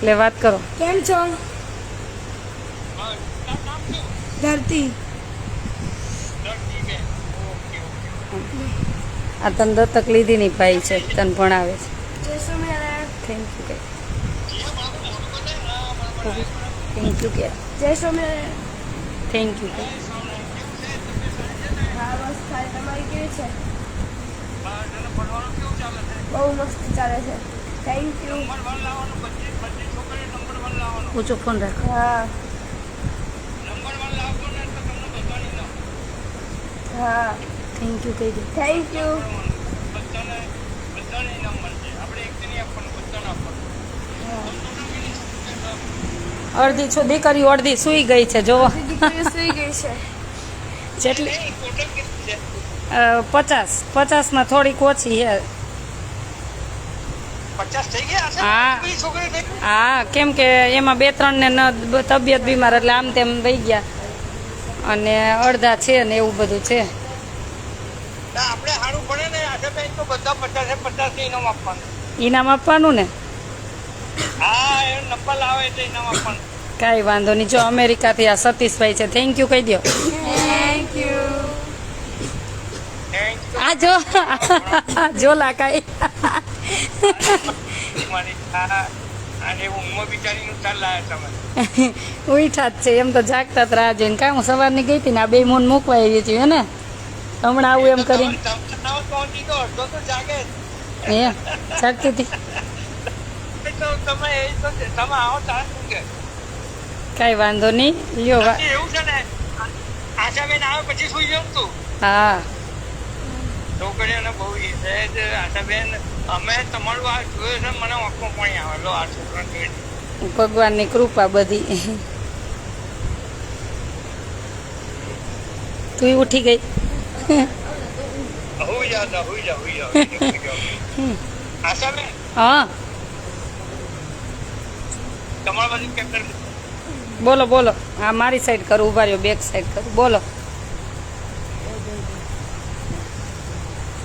એટલે વાત કરો. કેમ છો? ધરતી. આ તને દત્તક લીધી ની ભાઈ છે તને ભણાવે છે. થેન્ક યુ કે. થેન્ક યુ કે. જય સ્વામિનારાયણ થેન્ક યુ કે. તમારી કેવી છે? બહુ મસ્ત ચાલે છે. થેન્ક યુ ઊંચો ફોન રાખો. હા. હા. થેન્ક યુ કહી દે થેન્ક યુ અડધી છો દીકરી અડધી સૂઈ ગઈ છે જોવો. સુઈ ગઈ છે. જેટલી પચાસ પચાસ. પચાસમાં થોડીક ઓછી છે પચાસ થઈ ગયા હશે હા. કેમ કે એમાં બે ત્રણ ને તબિયત બીમાર એટલે આમ તેમ વહી ગયા. અને અડધા છે ને એવું બધું છે. ના, આપણે સારું પડે ને આજે બેન તો બધા પચાસે પચાસ ઇનામ આપવાનું. ઇનામ આપવાનું ને? હા એ નંબર લાવે એટલે ઇનામ આપવાનું. કાંઈ વાંધો નહીં. જો અમેરિકાથી આ સતીશભાઈ છે થેન્ક યુ કહી દો. થેન્ક યુ આ જો જોલા કાંઈ મારી આ અને ઊંઘમાં બિચારીનું ચાલ લાયા તમે ઉઠા જ છે એમ તો જાગતા જ રાહ જોઈને. કાં હું સવારની ગઈ હતી ને આ બે મોન મૂકવા આવી હતી હે ને? હમણાં આવું એમ કરી. એ જાગતી હતી. કાંઈ વાંધો નહીં. લ્યો એવું છે ને આશા આવે પછી સુઈ જાઉં તું? હા. છોકરીઓને બહુ ઈ છે આશાબેન અમે તમારું આ જોયું છે મને આંખમાં પાણી આવે લો આ છોકરા જોઈને. ભગવાનની કૃપા બધી. તું ઉઠી ગઈ. હા બોલો બોલો. હા મારી સાઈડ કરું ઊભા રહ્યો બેક સાઈડ કરું. બોલો.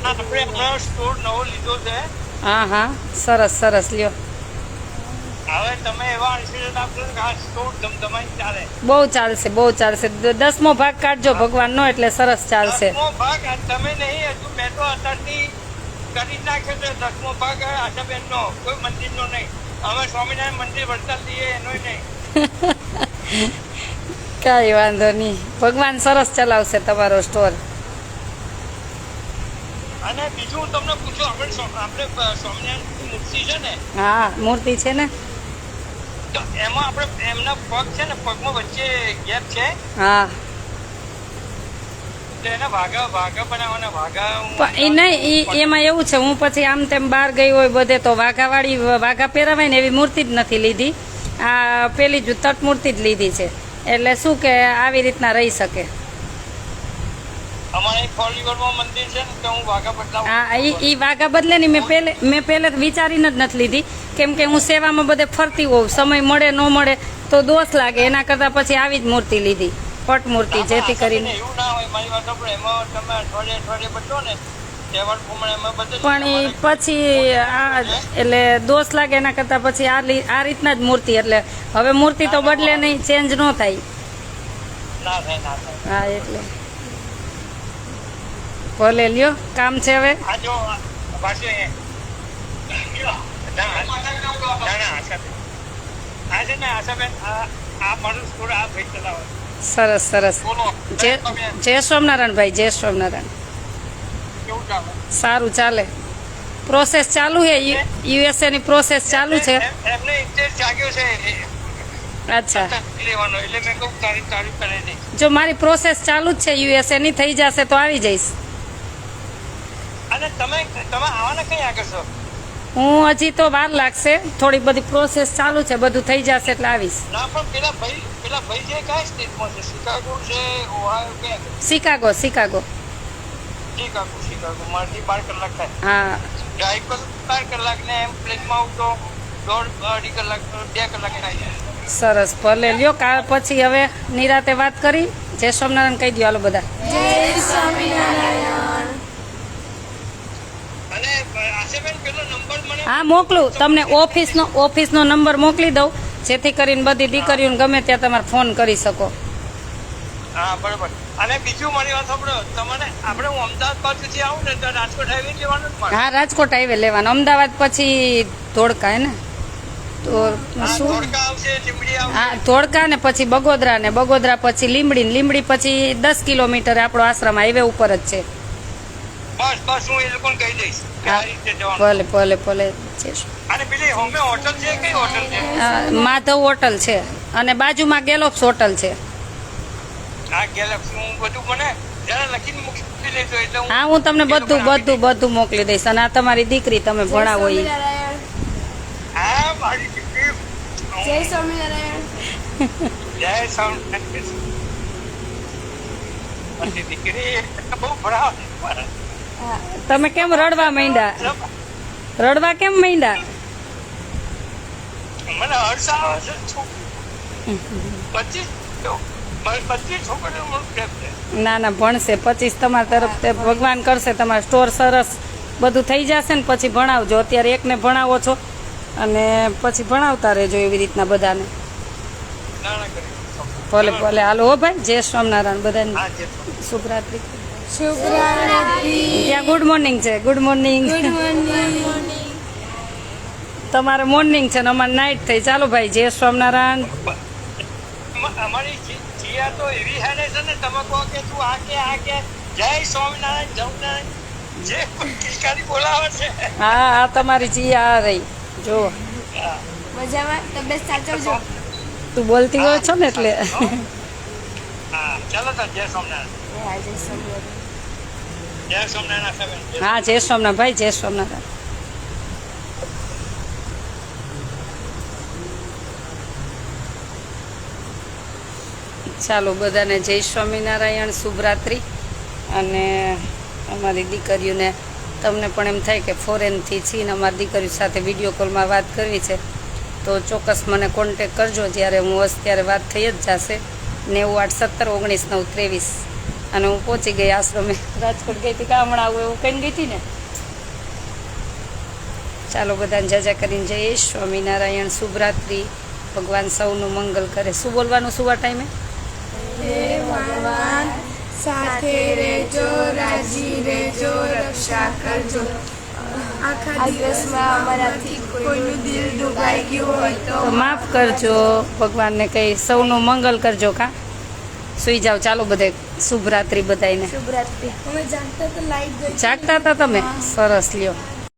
આપણે હમણાં સ્ટોર નવો લીધો છે. હા હા. સરસ સરસ. લ્યો. હવે તમે એવા આશીર્વાદ આપશો કે આ સ્ટોર ધમધમાઈ ચાલે. બહુ ચાલશે બહુ ચાલશે. દસમો ભાગ કાઢજો ભગવાનનો એટલે સરસ ચાલશે. દસમો ભાગ તમે નહીં હજુ મેં તો અત્યારથી કરી નાખ્યો છે. દસમો ભાગ આશાબેનનો કોઈ મંદિરનો નહીં. હવે સ્વામિનારાયણ મંદિર વડતાલ લઈએ એનોય નહીં. કાંઈ વાંધો નહીં. ભગવાન સરસ ચલાવશે તમારો સ્ટોર. અને બીજું હું તમને પૂછું આપણે આપણે સ્વામિનારાયણ મૂર્તિ છે ને? હા મૂર્તિ છે ને? તો એમાં આપણે એમના પગ છે ને પગમાં વચ્ચે ગેપ છે? હા. એમાં એવું છે હું પછી આમ તેમ બહાર ગઈ હોય બધે તો વાઘાવાળી વાઘા પહેરાવાય ને એવી મૂર્તિ જ નથી લીધી. આ પેલી જ તટ મૂર્તિ જ લીધી છે. એટલે શું કે આવી રીતના રહી શકે. ઈ વાઘા બદલે ની મેં પહેલે મેં પહેલે તો વિચારીને જ નથી લીધી. કેમ કે હું સેવામાં બધે ફરતી હોઉં સમય મળે ન મળે તો દોષ લાગે. એના કરતાં પછી આવી જ મૂર્તિ લીધી પટ મૂર્તિ જેથી કરીને. પણ એ પછી આ એટલે દોષ લાગે એના કરતાં પછી આ આ રીતના જ મૂર્તિ. એટલે હવે મૂર્તિ તો બદલે નહીં ચેન્જ ના થાય. હા એટલે. ભલે લ્યો કામ છે હવે. સરસ સરસ. જય સોમનારાયણ ભાઈ જય સોમનારાયણ સારું ચાલે. પ્રોસેસ ચાલુ છે યુએસએ ની પ્રોસેસ ચાલુ છે. અચ્છા. જો. મારી પ્રોસેસ ચાલુ જ છે યુએસએ ની થઈ જશે તો આવી જઈશ. અને તમે તમે આવવાના કઈ આગળ છો? હું હજી તો વાર લાગશે. થોડી બધી પ્રોસેસ ચાલુ છે બધું થઈ જશે એટલે આવીશ. ના પણ પેલા ભાઈ પેલા ભાઈ જે કઈ સ્ટેટમાં છે? શિકાગો છે ઓહાયો કે શિકાગો શિકાગો શિકાગો શિકાગો મારથી બાર કલાક થાય. હા. ડ્રાઈવ પર બાર કલાક ને એમ પ્લેનમાં આવું તો દોઢ અઢી કલાક બે કલાક થાય જાય સરસ ભલે લ્યો કાલ પછી હવે નિરાતે વાત કરી. જય સ્વામિનારાયણ કહી દો હાલો બધા. જય સ્વામિનારાયણ અને આશેબેન પેલો નંબર મને હા મોકલું. તમને ઓફિસનો ઓફિસનો નંબર મોકલી દઉં. જેથી કરીને બધી દીકરીઓને ગમે ત્યાં તમારે ફોન કરી શકો. હા બરોબર. અને બીજું મારી વાત સાંભળો. તમને આપણે હું અમદાવાદ બાજુથી આવું ને તો રાજકોટ હાઈવે લેવાનું હા રાજકોટ હાઈવે લેવાનું. અમદાવાદ પછી ધોળકા હે ને? તો શું? હા ધોળકા ને પછી બગોદરા ને બગોદરા પછી લીમડી ને લીમડી પછી દસ કિલોમીટર આપણો આશ્રમ હાઈવે ઉપર જ છે. બસ બસ હું એ લોકોને કહી દઈશ કે આ રીતે જવાનું. ભલે ભલે ભલે અને પેલી હોમે હોટલ છે કઈ હોટલ છે? માધવ હોટલ છે. અને બાજુમાં ગેલોપ્સ હોટલ છે. આ ગેલોપ્સ હું બધું મને જરા લખીને મૂકી લેજો એટલે હા હું તમને બધું બધું બધું મોકલી દઈશ. અને આ તમારી દીકરી તમે ભણાવો એ હા મારી દીકરી. જય સ્વામિનારાયણ. જય સ્વામિનારાયણ. દીકરી બહુ ભણાવે તમે કેમ રડવા માંડ્યા? રડવા કેમ માંડ્યા? મને હર્ષ આવે છે પચીસ ના ના ભણશે. પચીસ તમારા તરફ તે ભગવાન કરશે. તમારે સ્ટોર સરસ બધું થઈ જશે ને પછી ભણાવજો. અત્યારે એકને ભણાવો છો અને પછી ભણાવતા રહેજો એવી રીતના બધાને. ભલે ભલે. હાલો હો ભાઈ. જય સ્વામિનારાયણ. બધાને શુભરાત્રી. ત્યાં ગુડ મોર્નિંગ છે ગુડ મોર્નિંગ તમારે મોર્નિંગ છે ને અમારે નાઇટ થઈ. ચાલો ભાઈ જય સ્વામિનારાયણ. અમ- અમારી જીયા તો એવી હાલે છે ને તમે કહો કે તું આ કે આ કે. જય સ્વામિનારાયણ જમનારાયણ જે કિલકારી બોલાવે છે. હા આ તમારી જી આ રહી. જો મજામાં? તબિયત સાચવજો તું બોલતી હોય છો ને એટલે. હા ચાલો તો જય સ્વામિનારાયણ. હા, જય સ્વામિનારાયણ ભાઈ, જય સોમનાથ ચાલો, બધાને જય સ્વામિનારાયણ, શુભરાત્રિ. અને અમારી દીકરીઓને, તમને પણ એમ થાય કે ફોરેનથી છીએ અમારી દીકરીઓ સાથે વીડિયો કોલમાં વાત કરવી છે, તો ચોક્કસ મને કોન્ટેક કરજો, જ્યારે હું હશ ત્યારે વાત થઈ જ જશે. નેવું આઠ સત્તર ઓગણીસ નવ ત્રેવીસ. અને હું પહોંચી ગઈ આશ્રમે. રાજકોટ ગઈ હતી ગામડા આવું એવું કહીને ગઈ હતી ને? ચાલો બધાને જાજા કરીને જઈએ. સ્વામિનારાયણ શુભરાત્રિ. ભગવાન સૌનું મંગલ કરે. શું બોલવાનું શું આ ટાઈમે? ભગવાન સાથે રહેજો રાજી રહેજો રક્ષા કરજો. આખા દિવસમાં અમારાથી કોઈનું દિલ દુભાઈ ગયું હોય તો તો માફ કરજો. ભગવાનને કહી સૌનું મંગલ કરજો કા? સુઈ જાઓ ચાલો બધે શુભરાત્રિ બધાને જાગતા હતા તમે? સરસ લ્યો.